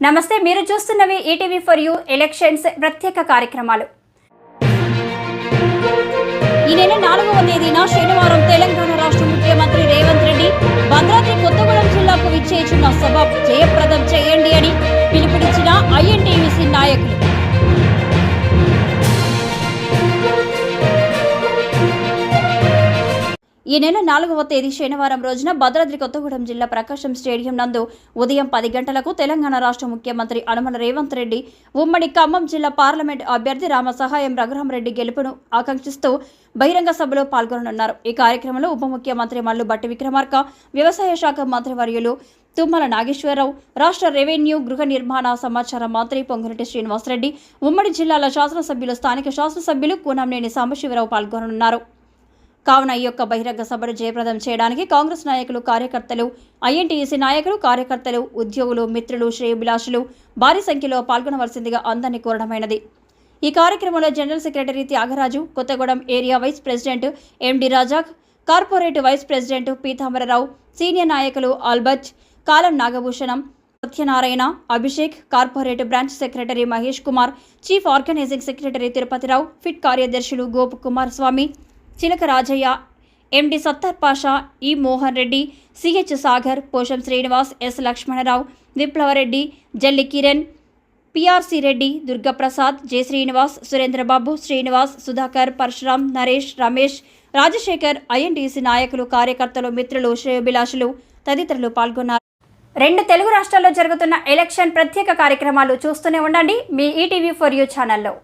నమస్తే మీరు చూస్తున్నవి ఈటీవీ ఫర్ యూ ఎలక్షన్స్ ప్రత్యేక కార్యక్రమాలు. ఈ నెల నాలుగవ తేదీన శనివారం తెలంగాణ రాష్ట్ర ముఖ్యమంత్రి రేవంత్ రెడ్డి భద్రాద్రి కొత్తగూడెం జిల్లాకు విచ్చేసిన సభ జయప్రదం చేయండి అని పిలుపునిచ్చిన ఐఎన్టీవీసీ ఈ నెల నాలుగవ తేదీ శనివారం రోజున భద్రాద్రి కొత్తగూడెం జిల్లా ప్రకాశం స్టేడియం నందు ఉదయం పది గంటలకు తెలంగాణ రాష్ట్ర ముఖ్యమంత్రి అనుమన రేవంత్ రెడ్డి ఉమ్మడి ఖమ్మం జిల్లా పార్లమెంట్ అభ్యర్థి రామ సహాయం రఘురామరెడ్డి గెలుపును ఆకాంక్షిస్తూ బహిరంగ సభలో పాల్గొననున్నారు. ఈ కార్యక్రమంలో ఉప ముఖ్యమంత్రి మల్లు బట్టి విక్రమార్క వ్యవసాయ శాఖ మంత్రివర్యులు తుమ్మల నాగేశ్వరరావు రాష్ట్ర రెవెన్యూ గృహ నిర్మాణ సమాచార మంత్రి పొంగురెడ్డి శ్రీనివాసరెడ్డి ఉమ్మడి జిల్లాల శాసనసభ్యులు స్థానిక శాసనసభ్యులు కూనంనేని సాంబశివరావు పాల్గొననున్నారు. కావున ఈ యొక్క బహిరంగ సభను జయప్రదం చేయడానికి కాంగ్రెస్ నాయకులు కార్యకర్తలు ఐఎన్టీఈసీ నాయకులు కార్యకర్తలు ఉద్యోగులు మిత్రులు శ్రేయభిలాషులు భారీ సంఖ్యలో పాల్గొనవలసిందిగా అందరినీ కోరడమైనది. ఈ కార్యక్రమంలో general secretary Tyagaraju Kothagudem area vice president MD Razak corporate vice president Peethambararao senior నాయకులు Albert Kalam Nagabhushanam Satyanarayana Abhishek corporate branch secretary Mahesh Kumar chief organizing secretary Tirupathirao pit కార్యదర్శులు గోపు కుమార్ స్వామి చిలక Rajaiah MD Sattar Pasha E Mohan Reddy CH Sagar Posham Srinivas S Lakshmanarao Viplavareddy Jalli Kiran PRC Reddy Durgaprasad J Srinivas Surendrababu Srinivas Sudhakar Parasuram Naresh Ramesh Rajasekhar INTUC నాయకులు కార్యకర్తలు మిత్రులు శ్రేయోభిలాషులు తదితరులు పాల్గొన్నారు. రెండు తెలుగు రాష్ట్రాల్లో జరుగుతున్న ఎలక్షన్ ప్రత్యేక కార్యక్రమాలు చూస్తూనే ఉండండి. మీ ఈటీవీ ఫర్ యూ ఛానల్లో